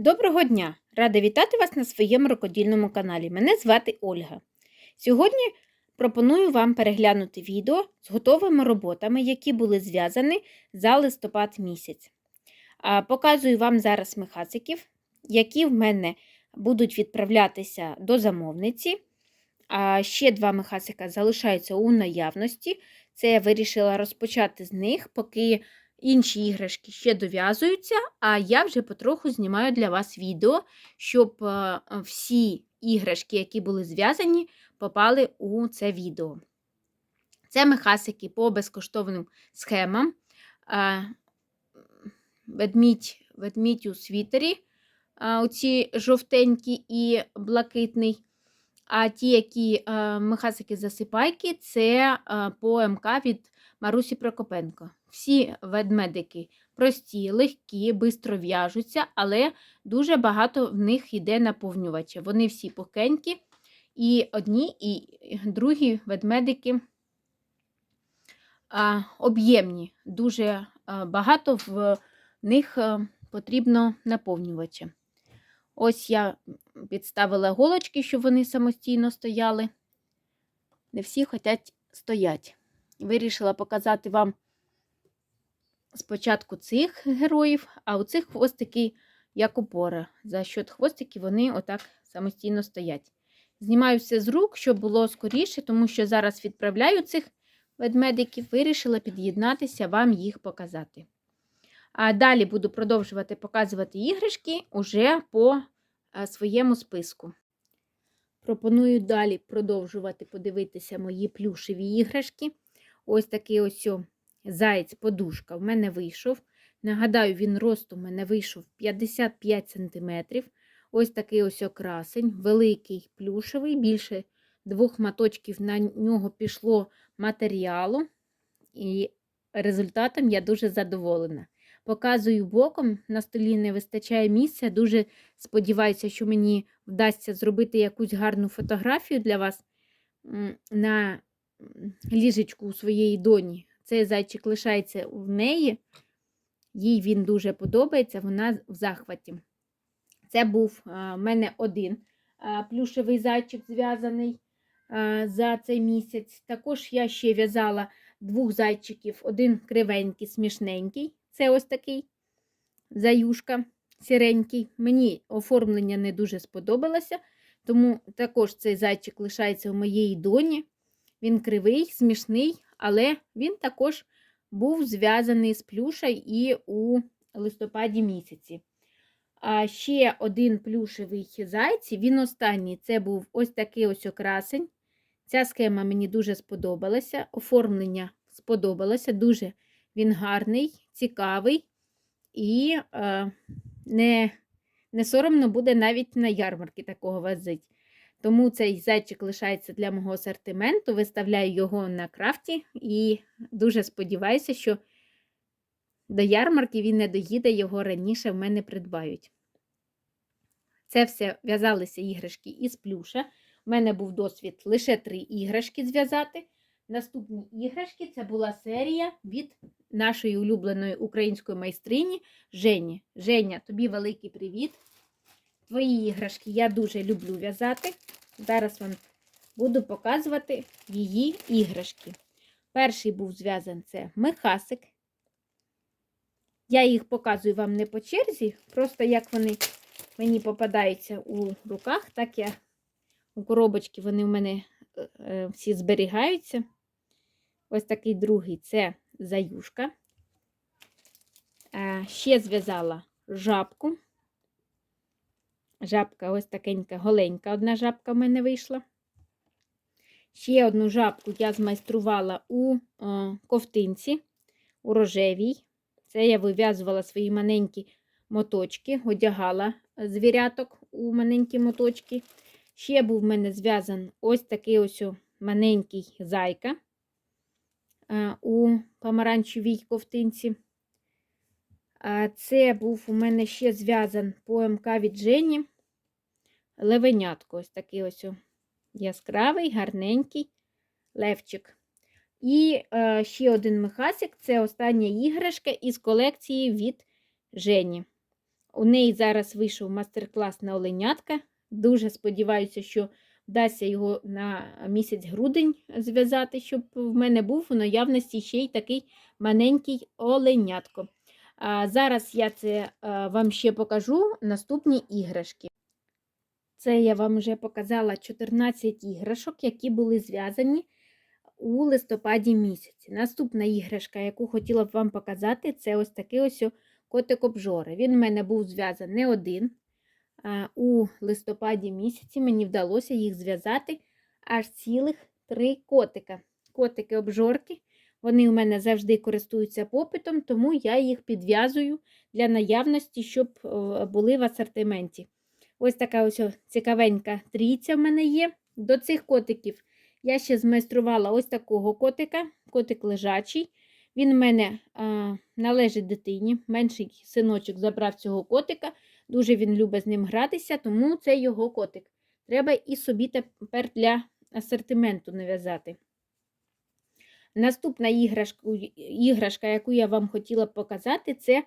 Доброго дня! Рада вітати вас на своєму рукодільному каналі. Мене звати Ольга. Сьогодні пропоную вам переглянути відео з готовими роботами, які були зв'язані за листопад місяць. Показую вам зараз мехациків, які в мене будуть відправлятися до замовниці. А ще два мехасика залишаються у наявності. Це я вирішила розпочати з них, поки інші іграшки ще дов'язуються, а я вже потроху знімаю для вас відео, щоб е, всі іграшки, які були зв'язані, попали у це відео. Це мехасики по безкоштовним схемам. Е, Ведмідь, ведмідь у світері, е, оці жовтенькі і блакитний. А ті, які мехасики засипайки, це по МК від Марусі Прокопенко. Всі ведмедики прості, легкі, швидко в'яжуться, але дуже багато в них йде наповнювача. Вони всі пухенькі, і одні, і другі ведмедики об'ємні. Дуже багато в них а, потрібно наповнювача. Ось я підставила голочки, щоб вони самостійно стояли. Не всі хочуть стоять. Вирішила показати вам спочатку цих героїв, а у цих хвостики як опора. За счет хвостиків вони отак самостійно стоять. Знімаю все з рук, щоб було скоріше, тому що зараз відправляю цих ведмедиків, вирішила під'єднатися, вам їх показати. А далі буду продовжувати показувати іграшки уже по своєму списку. Пропоную далі продовжувати подивитися мої плюшеві іграшки. Ось такий ось заєць-подушка в мене вийшов. Нагадаю, він росту в мене вийшов 55 см. Ось такий ось окрасень, великий плюшевий, більше двох маточків на нього пішло матеріалу, і результатом я дуже задоволена. Показую боком, на столі не вистачає місця. Дуже сподіваюся, що мені вдасться зробити якусь гарну фотографію для вас на ліжечку у своєї доні. Цей зайчик лишається в неї, їй він дуже подобається, вона в захваті. Це був в мене один плюшевий зайчик зв'язаний за цей місяць. Також я ще в'язала двох зайчиків, один кривенький, смішненький. Це ось такий заюшка сіренький. Мені оформлення не дуже сподобалося, тому також цей зайчик лишається у моєї доні. Він кривий, смішний, але він також був зв'язаний з плюша і у листопаді місяці. А ще один плюшевий зайці, він останній це був ось такий ось окрасень. Ця схема мені дуже сподобалася. Оформлення сподобалося, дуже він гарний, цікавий і е, не не соромно буде навіть на ярмарки такого возити. Тому цей зайчик лишається для мого асортименту, виставляю його на крафті і дуже сподіваюся, що до ярмарки він не доїде, його раніше в мене придбають. Це все в'язалися іграшки із плюша. У мене був досвід лише три іграшки зв'язати. Наступні іграшки це була серія від нашої улюбленої української майстрині Жені. Женя, тобі великий привіт! Твої іграшки я дуже люблю в'язати. Зараз вам буду показувати її іграшки. Перший був зв'язаний це мехасик. Я їх показую вам не по черзі, просто як вони мені попадаються у руках, так я у коробочки вони в мене е, е, всі зберігаються. Ось такий другий це заюшка. Ще зв'язала жабку. Жабка ось такенька голенька, одна жабка в мене вийшла. Ще одну жабку я змайструвала у о, ковтинці, у рожевій. Це я вив'язувала свої маленькі моточки, одягала звіряток у маленькі моточки. Ще був в мене зв'язаний ось такий ось маленький зайка у помаранчевій ковтинці. Це був у мене ще зв'язан по МК від Жені. Левенятко, ось такий ось яскравий, гарненький левчик. І е, ще один мехасик це остання іграшка із колекції від Жені. У неї зараз вийшов майстер-клас на оленятка. Дуже сподіваюся, що вдасться його на місяць грудень зв'язати, щоб в мене був у наявності ще й такий маленький оленятко. Зараз я це вам ще покажу наступні іграшки. Це я вам вже показала 14 іграшок, які були зв'язані у листопаді місяці. Наступна іграшка, яку хотіла б вам показати, це ось такий ось котик обжора. Він в мене був зв'язаний не один. У листопаді місяці мені вдалося їх зв'язати аж цілих три котика. Котики-обжорки. Вони у мене завжди користуються попитом, тому я їх підв'язую для наявності, щоб е, були в асортименті. Ось така ось цікавенька трійця в мене є. До цих котиків я ще змайструвала ось такого котика, котик лежачий. Він в мене а, належить дитині. Менший синочок забрав цього котика. Дуже він любить з ним гратися, тому це його котик. Треба і собі тепер для асортименту нав'язати. Наступна іграшка, іграшка, яку я вам хотіла показати, це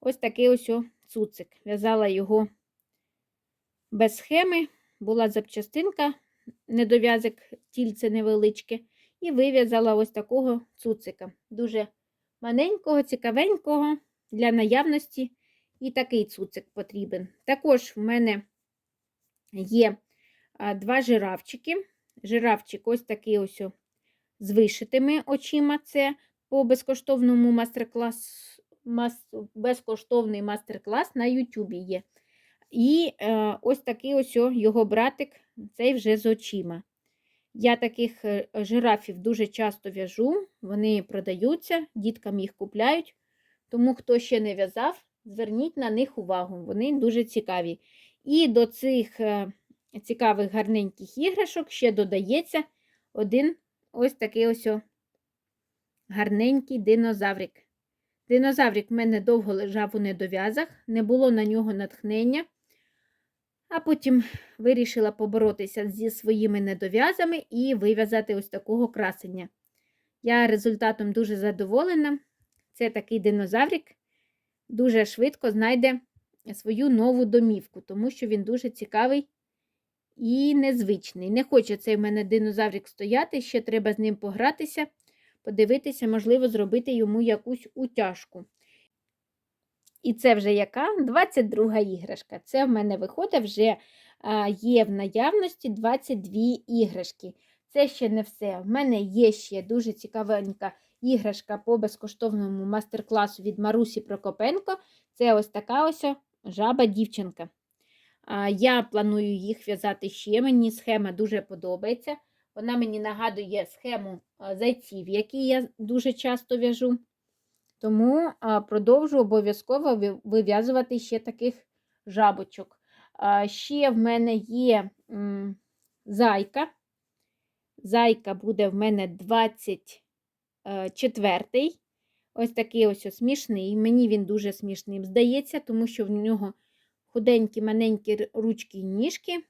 ось такий ось цуцик. В'язала його без схеми, була запчастинка, недов'язок, тільце невеличке, і вив'язала ось такого цуцика. Дуже маленького, цікавенького для наявності. І такий цуцик потрібен. Також в мене є два жирафчики. Жирафчик ось такий ось з вишитими очима. Це по безкоштовному мастер-клас, мас, безкоштовний мастер-клас на Ютубі є. І е, ось такий ось його братик, цей вже з очима. Я таких е, жирафів дуже часто в'яжу, вони продаються, діткам їх купляють. Тому, хто ще не в'язав, зверніть на них увагу, вони дуже цікаві. І до цих е, цікавих гарненьких іграшок ще додається один ось такий ось гарненький динозаврик. Динозаврик в мене довго лежав у недов'язах, не було на нього натхнення. А потім вирішила поборотися зі своїми недов'язами і вив'язати ось такого красення. Я результатом дуже задоволена. Це такий динозаврик дуже швидко знайде свою нову домівку, тому що він дуже цікавий і незвичний. Не хоче цей в мене динозаврик стояти, ще треба з ним погратися, подивитися, можливо, зробити йому якусь утяжку. І це вже яка? 22 іграшка. Це в мене виходить вже є в наявності 22 іграшки. Це ще не все. В мене є ще дуже цікавенька іграшка по безкоштовному мастер-класу від Марусі Прокопенко. Це ось така ось жаба-дівчинка. Я планую їх в'язати ще. Мені схема дуже подобається. Вона мені нагадує схему зайців, які я дуже часто в'яжу. Тому продовжу обов'язково вив'язувати ще таких жабочок. Ще в мене є зайка. Зайка буде в мене 24-й. Ось такий ось смішний. Мені він дуже смішним здається, тому що в нього худенькі, маленькі ручки і ніжки,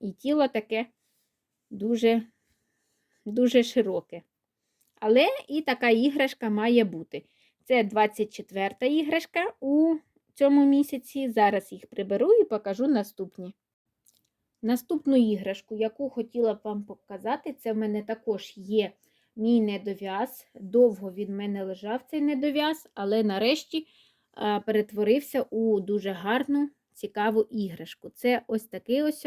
і тіло таке дуже, дуже широке. Але і така іграшка має бути. Це 24-та іграшка у цьому місяці. Зараз їх приберу і покажу наступні. Наступну іграшку, яку хотіла б вам показати, це в мене також є мій недов'яз. Довго від мене лежав цей недов'яз, але нарешті перетворився у дуже гарну, цікаву іграшку. Це ось такий ось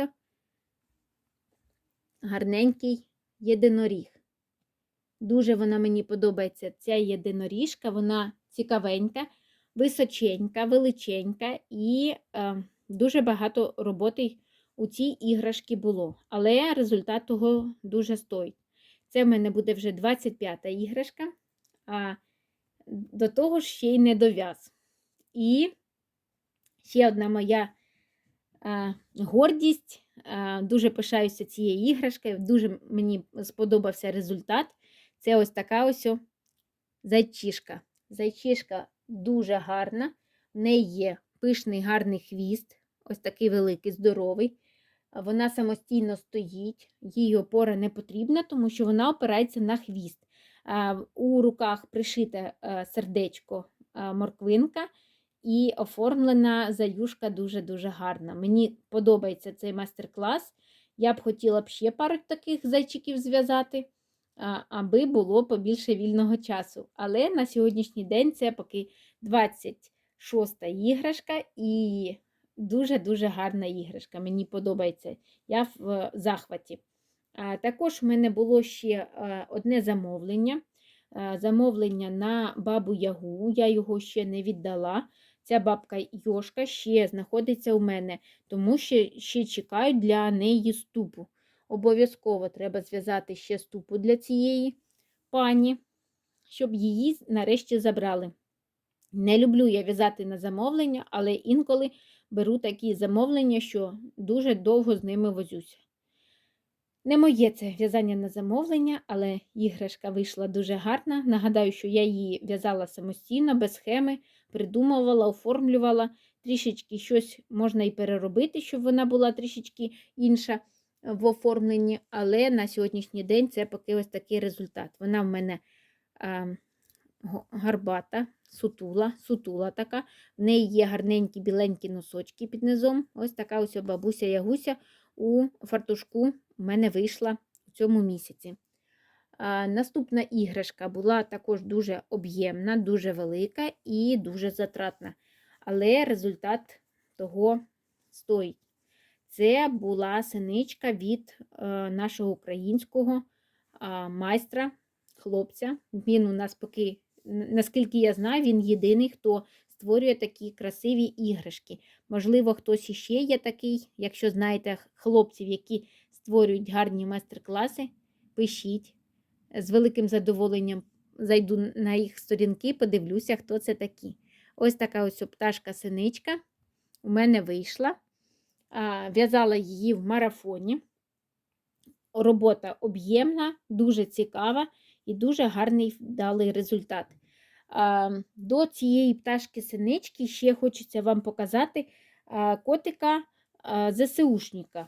гарненький єдиноріг. Дуже вона мені подобається ця єдиноріжка, вона цікавенька, височенька, величенька і е, дуже багато роботи у цій іграшці було. Але результат того дуже стоїть. Це в мене буде вже 25-та іграшка, а до того ж ще й недов'яз. І ще одна моя а, гордість. А, дуже пишаюся цією іграшкою, дуже мені сподобався результат. Це ось така ось зайчишка. Зайчишка дуже гарна, в неї є пишний гарний хвіст, ось такий великий, здоровий. Вона самостійно стоїть, їй опора не потрібна, тому що вона опирається на хвіст. У руках пришите сердечко морквинка, і оформлена заюшка дуже-дуже гарна. Мені подобається цей майстер-клас. Я б хотіла б ще пару таких зайчиків зв'язати, аби було побільше вільного часу. Але на сьогоднішній день це поки 26-та іграшка і дуже-дуже гарна іграшка. Мені подобається. Я в е, захваті. Також в мене було ще е, одне замовлення. Е, Замовлення на бабу Ягу. Я його ще не віддала. Ця бабка Йошка ще знаходиться у мене, тому що ще чекають для неї ступу. Обов'язково треба зв'язати ще ступу для цієї пані, щоб її нарешті забрали. Не люблю я в'язати на замовлення, але інколи беру такі замовлення, що дуже довго з ними возюся. Не моє це в'язання на замовлення, але іграшка вийшла дуже гарна. Нагадаю, що я її в'язала самостійно, без схеми, придумувала, оформлювала. Трішечки щось можна і переробити, щоб вона була трішечки інша в оформленні, але на сьогоднішній день це поки ось такий результат. Вона в мене а, гарбата, сутула, сутула така. В неї є гарненькі біленькі носочки під низом. Ось така ось бабуся Ягуся у фартушку у мене вийшла у цьому місяці. Наступна іграшка була також дуже об'ємна, дуже велика і дуже затратна. Але результат того стоїть. Це була синичка від е, нашого українського майстра, хлопця. Він у нас поки, наскільки я знаю, він єдиний, хто створює такі красиві іграшки. Можливо, хтось іще є такий. Якщо знаєте хлопців, які створюють гарні майстер-класи, пишіть. З великим задоволенням зайду на їх сторінки, подивлюся, хто це такі. Ось така ось пташка-синичка у мене вийшла. В'язала її в марафоні. Робота об'ємна, дуже цікава і дуже гарний вдалий результат. До цієї пташки-синички ще хочеться вам показати котика ЗСУшника.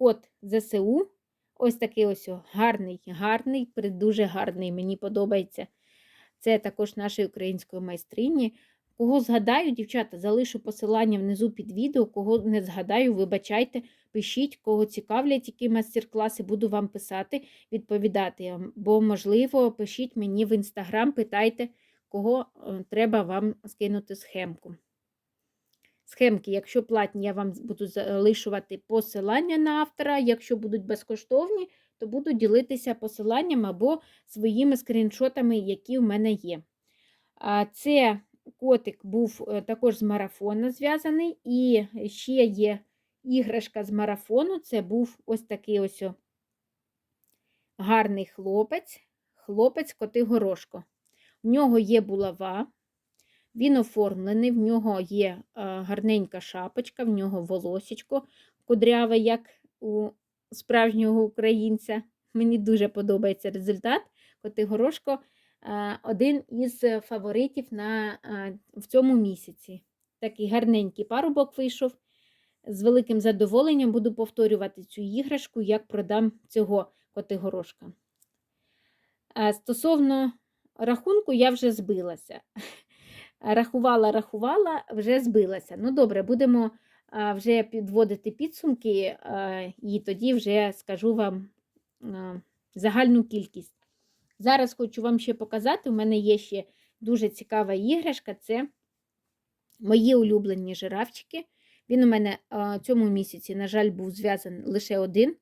Кот ЗСУ. Ось такий ось гарний, гарний, дуже гарний, мені подобається. Це також нашої української майстрині. Кого згадаю, дівчата, залишу посилання внизу під відео, кого не згадаю, вибачайте, пишіть, кого цікавлять які майстер-класи, буду вам писати, відповідати. Бо, можливо, пишіть мені в інстаграм, питайте, кого е, треба вам скинути схемку. Схемки, якщо платні, я вам буду залишувати посилання на автора. Якщо будуть безкоштовні, то буду ділитися посиланням або своїми скріншотами, які в мене є. Це котик був е, також з марафону зв'язаний, і ще є іграшка з марафону це був ось такий ось гарний хлопець, хлопець коти горошко. В нього є булава, він оформлений, в нього є е, гарненька шапочка, в нього волосечко кудряве, як у справжнього українця. Мені дуже подобається результат. Коти горошко е, один із фаворитів на, е, в цьому місяці. Такий гарненький парубок вийшов. З великим задоволенням буду повторювати цю іграшку, як продам цього котигорошка. Стосовно рахунку, я вже збилася рахувала, рахувала, вже збилася. Ну, добре, будемо вже підводити підсумки, і тоді вже скажу вам загальну кількість. Зараз хочу вам ще показати: у мене є ще дуже цікава іграшка це мої улюблені жирафчики. Він у мене цьому місяці, на жаль, був зв'язаний лише один.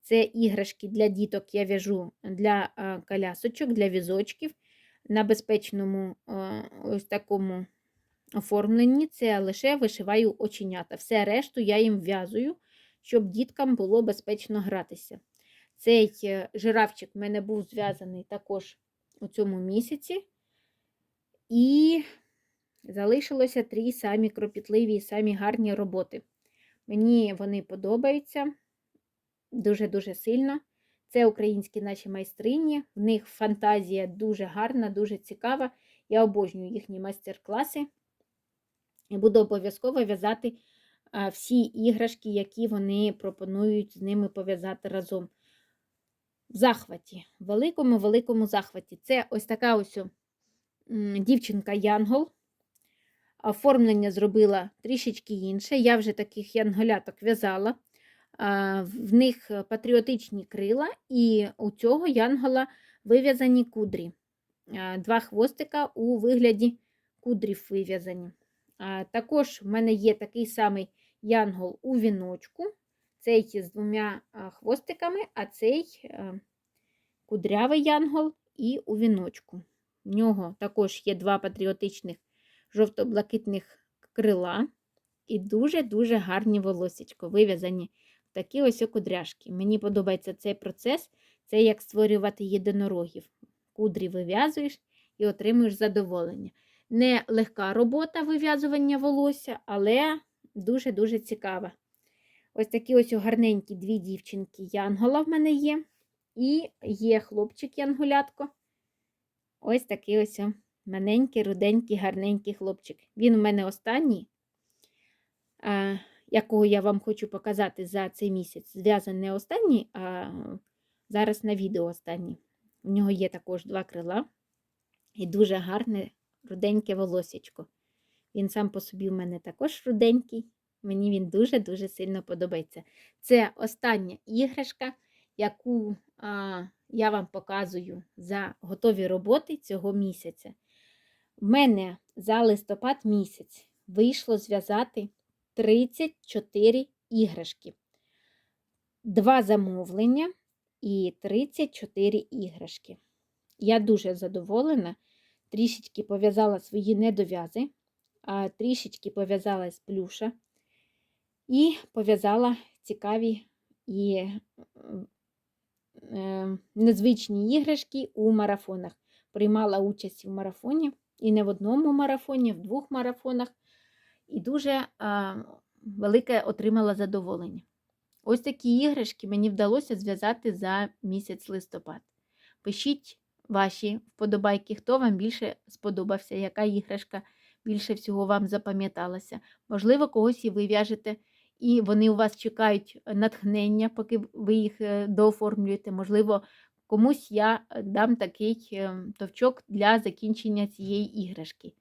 Це іграшки для діток я в'яжу для колясочок, для візочків на безпечному ось такому оформленні це лише вишиваю оченята. Все решту я їм в'язую, щоб діткам було безпечно гратися. Цей е, жирафчик в мене був зв'язаний також у цьому місяці. І залишилося три самі кропітливі і самі гарні роботи. Мені вони подобаються дуже-дуже сильно. Це українські наші майстрині, в них фантазія дуже гарна, дуже цікава. Я обожнюю їхні майстер-класи і буду обов'язково в'язати всі іграшки, які вони пропонують з ними пов'язати разом. В захваті, в великому-великому захваті. Це ось така ось дівчинка Янгол. Оформлення зробила трішечки інше. Я вже таких янголяток в'язала. В них патріотичні крила, і у цього янгола вив'язані кудрі. Два хвостика у вигляді кудрів вив'язані. Також в мене є такий самий янгол у віночку. Цей з двома хвостиками, а цей е, кудрявий янгол і у віночку. В нього також є два патріотичних жовто-блакитних крила і дуже-дуже гарні волосечко, вив'язані такі ось кудряшки. Мені подобається цей процес, це як створювати єдинорогів. Кудрі вив'язуєш і отримуєш задоволення. Не легка робота вив'язування волосся, але дуже-дуже цікава. Ось такі ось гарненькі дві дівчинки Янгола в мене є. І є хлопчик Янгулятко. Ось такий ось маленький, руденький, гарненький хлопчик. Він у мене останній, якого я вам хочу показати за цей місяць. Зв'язаний не останній, а зараз на відео останній. У нього є також два крила і дуже гарне руденьке волосечко. Він сам по собі у мене також руденький. Мені він дуже-дуже сильно подобається. Це остання іграшка, яку а, я вам показую за готові роботи цього місяця. В мене за листопад місяць вийшло зв'язати 34 іграшки, два замовлення і 34 іграшки. Я дуже задоволена, трішечки пов'язала свої недов'язи, а трішечки пов'язала з плюша і пов'язала цікаві і е, незвичні іграшки у марафонах. Приймала участь в марафоні, і не в одному марафоні, в двох марафонах, і дуже велике отримала задоволення. Ось такі іграшки мені вдалося зв'язати за місяць листопад. Пишіть ваші вподобайки, хто вам більше сподобався, яка іграшка більше всього вам запам'яталася. Можливо, когось і ви в'яжете і вони у вас чекають натхнення, поки ви їх е, дооформлюєте. Можливо, комусь я е, дам такий е, товчок для закінчення цієї іграшки.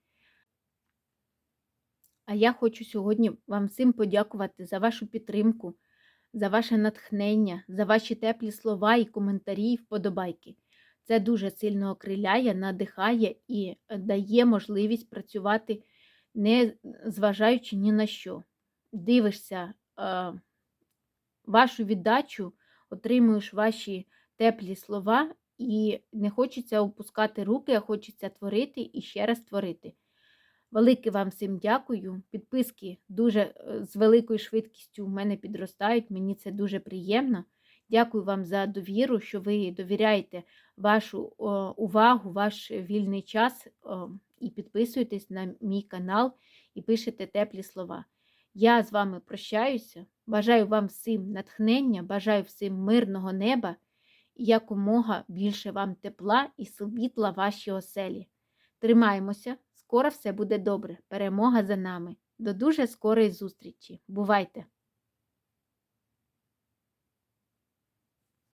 А я хочу сьогодні вам всім подякувати за вашу підтримку, за ваше натхнення, за ваші теплі слова і коментарі, і вподобайки. Це дуже сильно окриляє, надихає і дає можливість працювати, не зважаючи ні на що дивишся е, вашу віддачу, отримуєш ваші теплі слова, і не хочеться опускати руки, а хочеться творити і ще раз творити. Велике вам всім дякую. Підписки дуже е, з великою швидкістю в мене підростають, мені це дуже приємно. Дякую вам за довіру, що ви довіряєте вашу увагу, ваш вільний час і підписуєтесь на мій канал і пишете теплі слова. Я з вами прощаюся, бажаю вам всім натхнення, бажаю всім мирного неба і якомога більше вам тепла і світла вашій оселі. Тримаємося, скоро все буде добре. Перемога за нами. До дуже скорої зустрічі. Бувайте!